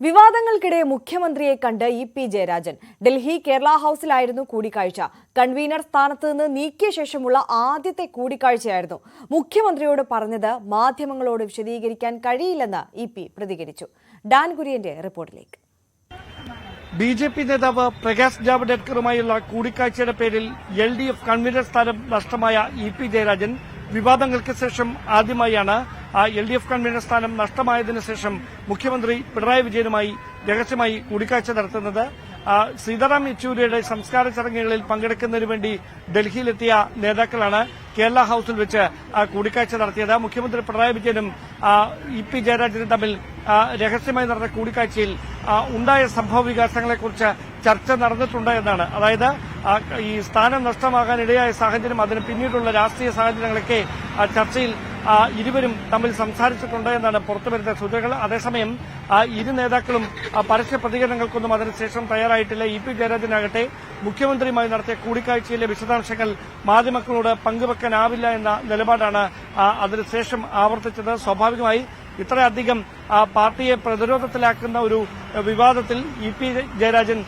വിവാദങ്ങൾക്കിടെ മുഖ്യമന്ത്രിയെ കണ്ട് E P Jayarajan. Delhi Kerala ഹൌസിലായിരുന്നു കൂടിക്കാഴ്ച. കൺവീനർ സ്ഥാനത്ത് നിന്ന് നീക്കിയ ശേഷമുള്ള ആദ്യത്തെ കൂടിക്കാഴ്ചയായിരുന്നു. മുഖ്യമന്ത്രിയോട് പറഞ്ഞത് മാധ്യമങ്ങളോട് വിശദീകരിക്കാൻ കഴിയില്ലെന്ന് ഇ പി പ്രതികരിച്ചു. ഡാൻ കുര്യന്റെ റിപ്പോർട്ടിലേക്ക്. ബി ജെ പി നേതാവ് പ്രകാശ് ജാവ്ദേക്കറുമായുള്ള കൂടിക്കാഴ്ചയുടെ പേരിൽ എൽ ഡി എഫ് കൺവീനർ സ്ഥാനം നഷ്ടമായ ഇ പി ജയരാജൻ വിവാദങ്ങൾക്ക് ശേഷം ആദ്യമായാണ് ആ എൽ ഡി എഫ് കൺവീനർ സ്ഥാനം നഷ്ടമായതിനു ശേഷം മുഖ്യമന്ത്രി പിണറായി വിജയനുമായി രഹസ്യമായി കൂടിക്കാഴ്ച നടത്തുന്നത്. സീതാറാം യെച്ചൂരിയുടെ സംസ്കാര ചടങ്ങുകളിൽ പങ്കെടുക്കുന്നതിനു വേണ്ടി ഡൽഹിയിലെത്തിയ നേതാക്കളാണ് കേരള ഹൌസിൽ വെച്ച് കൂടിക്കാഴ്ച നടത്തിയത്. മുഖ്യമന്ത്രി പിണറായി വിജയനും ഇ പി ജയരാജനും തമ്മിൽ രഹസ്യമായി നടന്ന കൂടിക്കാഴ്ചയിൽ ഉണ്ടായ സംഭവ വികാസങ്ങളെക്കുറിച്ച് ചർച്ച നടന്നിട്ടുണ്ട് എന്നാണ്. അതായത് ഈ സ്ഥാനം നഷ്ടമാകാൻ ഇടയായ സാഹചര്യം അതിന് പിന്നീടുള്ള രാഷ്ട്രീയ സാഹചര്യങ്ങളൊക്കെ ചർച്ചയിൽ ഇരുവരും തമ്മിൽ സംസാരിച്ചിട്ടുണ്ട് എന്നാണ് പുറത്തുവരുന്ന സൂചനകൾ. അതേസമയം ഇരു നേതാക്കളും പരസ്യ പ്രതികരണങ്ങൾക്കൊന്നും അതിനുശേഷം തയ്യാറായിട്ടില്ല. ഇ പി ജയരാജനാകട്ടെ മുഖ്യമന്ത്രിയുമായി നടത്തിയ കൂടിക്കാഴ്ചയിലെ വിശദാംശങ്ങൾ മാധ്യമങ്ങളോട് പങ്കുവെക്കാനാവില്ല എന്ന നിലപാടാണ് അതിനുശേഷം ആവർത്തിച്ചത്. സ്വാഭാവികമായി ഇത്രയധികം പാർട്ടിയെ പ്രതിരോധത്തിലാക്കുന്ന ഒരു വിവാദത്തിൽ ഇ പി ജയരാജൻ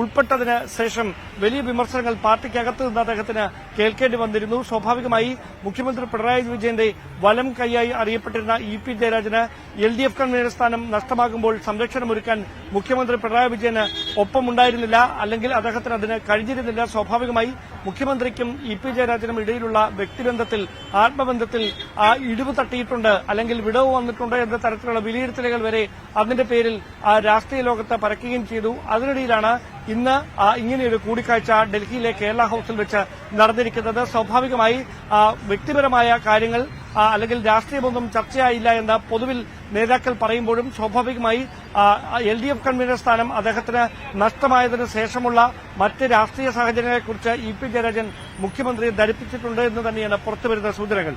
ഉൾപ്പെട്ടതിന് ശേഷം വലിയ വിമർശനങ്ങൾ പാർട്ടിക്കകത്ത് നിന്ന് അദ്ദേഹത്തിന് കേൾക്കേണ്ടി വന്നിരുന്നു. സ്വാഭാവികമായി മുഖ്യമന്ത്രി പിണറായി വിജയന്റെ വലം കൈയായി അറിയപ്പെട്ടിരുന്ന ഇ പി ജയരാജന് എൽ ഡി എഫ് കൺവീനർ സ്ഥാനം നഷ്ടമാകുമ്പോൾ സംരക്ഷണം സംരക്ഷണമൊരുക്കാൻ മുഖ്യമന്ത്രി പിണറായി വിജയന് ഒപ്പമുണ്ടായിരുന്നില്ല. അല്ലെങ്കിൽ അദ്ദേഹത്തിന് അതിന് കഴിഞ്ഞിരുന്നില്ല. സ്വാഭാവികമായി മുഖ്യമന്ത്രിക്കും ഇ പി ജയരാജനും ഇടയിലുള്ള വ്യക്തിബന്ധത്തിൽ ആത്മബന്ധത്തിൽ ആ ഇടിവ് തട്ടിയിട്ടുണ്ട്. അല്ലെങ്കിൽ വിടവ് വന്നിട്ടുണ്ട്. എന്ന തരത്തിലുള്ള വിലയിരുത്തലുകൾ വരെ അതിന്റെ പേരിൽ രാഷ്ട്രീയ ലോകത്ത് പരക്കുകയും ചെയ്തു. അതിനിടയിലാണ് ഇന്ന് ഇങ്ങനെയൊരു കൂടിക്കാഴ്ച ഡൽഹിയിലെ കേരള ഹൌസിൽ വെച്ച് നടന്നിരിക്കുന്നത്. സ്വാഭാവികമായി വ്യക്തിപരമായ കാര്യങ്ങൾ അല്ലെങ്കിൽ രാഷ്ട്രീയമൊന്നും ചർച്ചയായില്ല എന്ന് പൊതുവിൽ നേതാക്കൾ പറയുമ്പോഴും സ്വാഭാവികമായി എൽ ഡി എഫ് കൺവീനർ സ്ഥാനം അദ്ദേഹത്തിന് നഷ്ടമായതിനു ശേഷമുള്ള മറ്റ് രാഷ്ട്രീയ സാഹചര്യങ്ങളെക്കുറിച്ച് ഇ പി ജയരാജൻ മുഖ്യമന്ത്രിയെ ധരിപ്പിച്ചിട്ടുണ്ട് എന്ന് തന്നെയാണ് പുറത്തുവരുന്ന സൂചനകൾ.